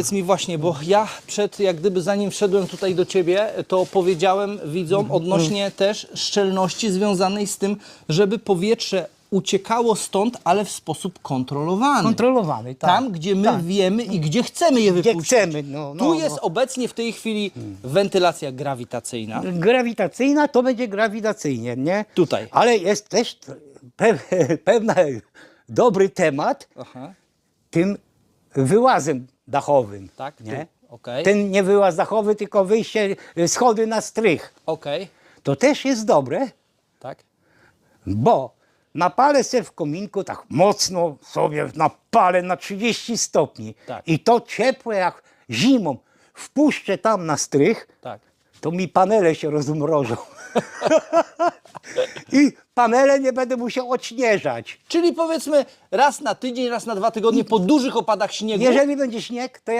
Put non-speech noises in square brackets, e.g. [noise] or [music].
Powiedz mi właśnie, bo ja przed, jak gdyby zanim wszedłem tutaj do ciebie, to powiedziałem widzom odnośnie też szczelności związanej z tym, żeby powietrze uciekało stąd, ale w sposób kontrolowany. Kontrolowany, tak. Tam, gdzie my Tak. wiemy i gdzie chcemy je Gdzie wypuścić. chcemy, no, no, tu jest no. obecnie w tej chwili wentylacja grawitacyjna. Grawitacyjna to będzie grawitacyjnie, nie? Tutaj. Ale jest też pe [laughs] pewna dobry temat Aha, tym wyłazem dachowym. tak, tu. Nie? Okej, Ten nie wyłaz dachowy, tylko wyjście, y, schody na strych. okej, To też jest dobre, tak. bo napalę się w kominku tak mocno sobie napalę na 30 stopni Tak. i to ciepłe jak zimą wpuszczę tam na strych, Tak. to mi panele się rozmrożą. [laughs] I panele nie będę musiał odśnieżać. Czyli powiedzmy raz na tydzień, raz na dwa tygodnie po dużych opadach śniegu. Jeżeli będzie śnieg, to ja